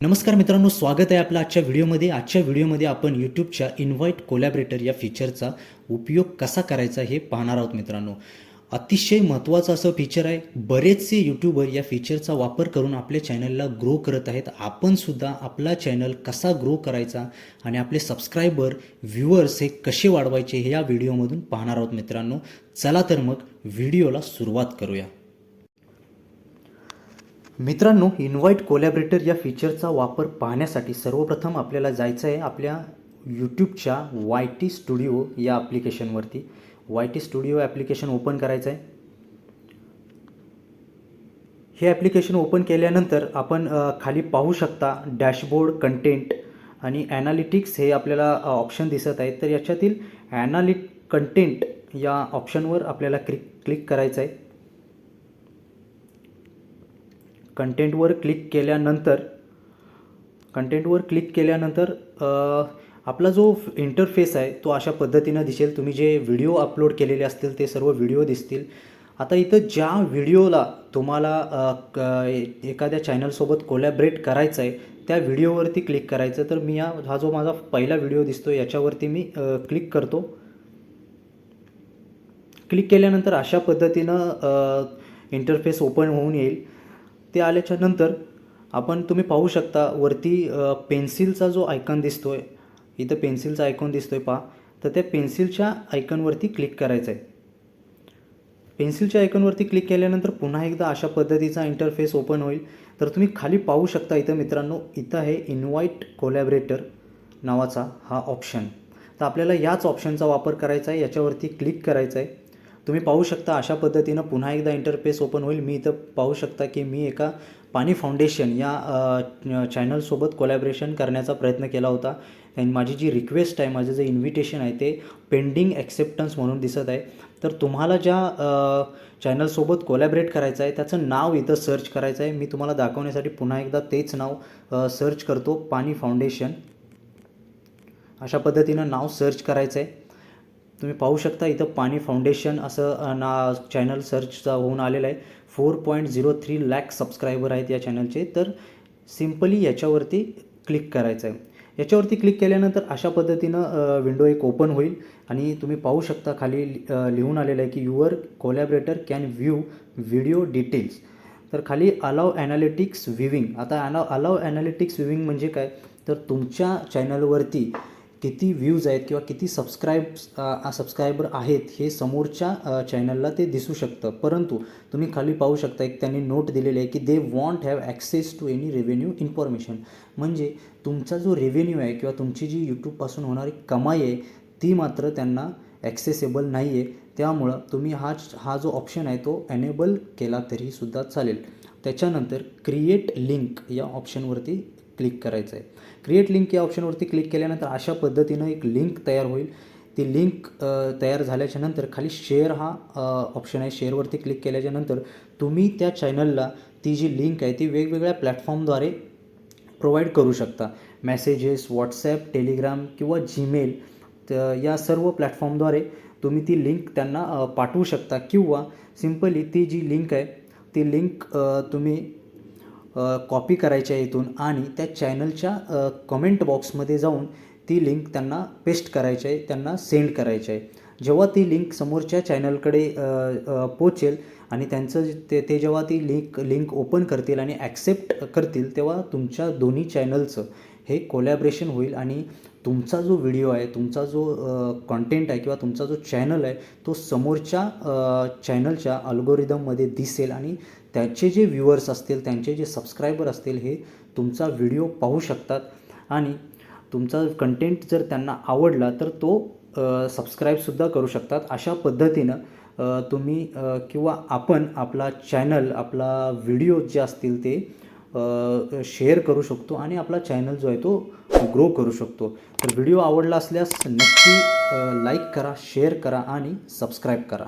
नमस्कार मित्रांनो स्वागत आहे आपलं आजच्या व्हिडिओमध्ये. आजच्या व्हिडिओमध्ये आपण यूट्यूबच्या इन्व्हाइट कोलॅबरेटर या फीचरचा उपयोग कसा करायचा हे पाहणार आहोत मित्रांनो. अतिशय महत्त्वाचं असं फीचर आहे. बरेचसे यूट्यूबर या फीचरचा वापर करून आपल्या चॅनलला ग्रो करत आहेत. आपणसुद्धा आपला चॅनल कसा ग्रो करायचा आणि आपले सबस्क्रायबर व्ह्युअर्स हे कसे वाढवायचे हे या व्हिडिओमधून पाहणार आहोत मित्रांनो. चला तर मग व्हिडिओला सुरुवात करूया. मित्रांनो इन्व्हाइट कोलॅबरेटर या फीचरचा वापर पाहण्यासाठी सर्वप्रथम आपल्याला जायचं आहे आपल्या यूट्यूबच्या वाय टी स्टुडिओ या ॲप्लिकेशनवरती Y T studio application open करायचं आहे हे ॲप्लिकेशन ओपन केल्यानंतर आपण खाली पाहू शकता डॅशबोर्ड कंटेंट आणि ॲनालिटिक्स हे आपल्याला ऑप्शन दिसत आहेत. तर याच्यातील ॲनालिट कंटेंट या ऑप्शनवर आपल्याला क्लिक क्लिक करायचं आहे कंटेंटवर क्लिक केल्यानंतर कंटेंटवर क्लिक केल्यानंतर आपला जो इंटरफेस आहे तो अशा पद्धतीनं दिसेल. तुम्ही जे व्हिडिओ अपलोड केलेले असतील ते सर्व व्हिडिओ दिसतील. आता इथं ज्या व्हिडिओला तुम्हाला क- एखाद्या चॅनलसोबत कोलॅबरेट करायचं आहे त्या व्हिडिओवरती क्लिक करायचं. तर मी या हा जो माझा पहिला व्हिडिओ दिसतो याच्यावरती मी क्लिक करतो. क्लिक केल्यानंतर अशा पद्धतीनं इंटरफेस ओपन होऊन येईल. ते आल्याच्यानंतर आपण तुम्ही पाहू शकता वरती पेन्सिलचा जो आयकॉन आहे इथं पेन्सिलचा आयकॉन दिसतो आहे पहा तर त्या पेन्सिलच्या आयकॉनवरती क्लिक करायचं आहे पेन्सिलच्या आयकॉनवरती क्लिक केल्यानंतर पुन्हा एकदा अशा पद्धतीचा इंटरफेस ओपन होईल. तर तुम्ही खाली पाहू शकता इथं मित्रांनो इथं आहे इन्व्हाइट कोलॅबरेटर नावाचा हा ऑप्शन. तर आपल्याला याच ऑप्शनचा वापर करायचा आहे याच्यावरती क्लिक करायचं आहे तुम्ही पाहू शकता अशा पद्धतीनं पुन्हा एकदा इंटरफेस ओपन होईल. मी इथं पाहू शकता की मी एका पाणी फाउंडेशन या चॅनलसोबत कोलॅबरेशन करण्याचा प्रयत्न केला होता. आणि माझी जी रिक्वेस्ट आहे माझं जे इन्व्हिटेशन आहे ते पेंडिंग ॲक्सेप्टन्स म्हणून दिसत आहे. तर तुम्हाला ज्या चॅनलसोबत कोलॅबरेट करायचं आहे त्याचं नाव इथं सर्च करायचं आहे. मी तुम्हाला दाखवण्यासाठी पुन्हा एकदा तेच नाव सर्च करतो पाणी फाउंडेशन अशा पद्धतीनं नाव सर्च करायचं आहे तुम्ही पाहू शकता इथं पाणी फाउंडेशन असं ना चॅनल सर्चचा होऊन आलेलं आहे. Four point zero three lakh subscriber आहेत या चॅनलचे तर सिम्पली याच्यावरती क्लिक करायचं आहे. याच्यावरती क्लिक केल्यानंतर अशा पद्धतीनं विंडो एक ओपन होईल. आणि तुम्ही पाहू शकता खाली लिहून आलेलं आहे की your collaborator can view video details तर खाली अलाव ॲनालिटिक्स व्ह्यूविंग आता अना अलाव ॲनालिटिक्स व्ह्यूविंग म्हणजे काय? तर तुमच्या चॅनलवरती किती व्ह्यूज आहेत किंवा किती सबस्क्राईब्स सबस्क्रायबर आहेत हे समोरच्या चॅनलला ते दिसू शकतं. परंतु तुम्ही खाली पाहू शकता एक त्यांनी नोट दिलेली आहे की they won't have access to any revenue information म्हणजे तुमचा जो रेव्हेन्यू आहे किंवा तुमची जी यूट्यूबपासून होणारी कमाई आहे ती मात्र त्यांना ॲक्सेसेबल नाही आहे त्यामुळं तुम्ही हा हा जो ऑप्शन आहे तो एनेबल केला तरीसुद्धा चालेल. त्याच्यानंतर क्रिएट लिंक या ऑप्शनवरती क्लिक करायचं आहे क्रिएट लिंक या ऑप्शनवरती क्लिक केल्यानंतर अशा पद्धतीनं एक लिंक तयार होईल. ती लिंक तयार झाल्याच्यानंतर खाली शेअर हा ऑप्शन आहे. शेअरवरती क्लिक केल्याच्यानंतर तुम्ही त्या चॅनलला ती जी लिंक आहे ती वेगवेगळ्या प्लॅटफॉर्मद्वारे प्रोव्हाइड करू शकता. मेसेजेस व्हॉट्सॲप टेलिग्राम किंवा जीमेल या सर्व प्लॅटफॉर्मद्वारे तुम्ही ती लिंक त्यांना पाठवू शकता. किंवा सिम्पली ती जी लिंक आहे ती लिंक तुम्ही कॉपी करायच्या आहे इथून आणि त्या चॅनलच्या कमेंट बॉक्समध्ये जाऊन ती लिंक त्यांना पेस्ट करायची आहे त्यांना सेंड करायची आहे. जेव्हा ती लिंक समोरच्या चॅनलकडे पोचेल आणि त्यांचं ते ते जेव्हा ती लिंक लिंक ओपन करतील आणि ॲक्सेप्ट करतील तेव्हा तुमच्या दोन्ही चॅनलचं हे कोलॅबरेशन होईल आणि तुमचा जो व्हिडिओ आहे तुमचा जो कॉन्टेंट आहे किंवा तुमचा जो चॅनल आहे तो समोरच्या चॅनलच्या अल्गोरिदममध्ये दिसेल आणि त्याचे जे व्ह्युअर्स असतील त्यांचे जे सबस्क्रायबर असतील हे तुमचा व्हिडिओ पाहू शकतात. आणि तुमचा कंटेंट जर त्यांना आवडला तर तो सबस्क्राईबसुद्धा करू शकतात. अशा पद्धतीनं तुम्ही किंवा आपण आपला चॅनल आपला व्हिडिओ जे असतील ते शेअर करू शकतो आणि आपला चॅनल जो आहे तो ग्रो करू शकतो. तर व्हिडिओ आवडला असल्यास नक्की लाईक करा शेअर करा आणि सबस्क्राईब करा.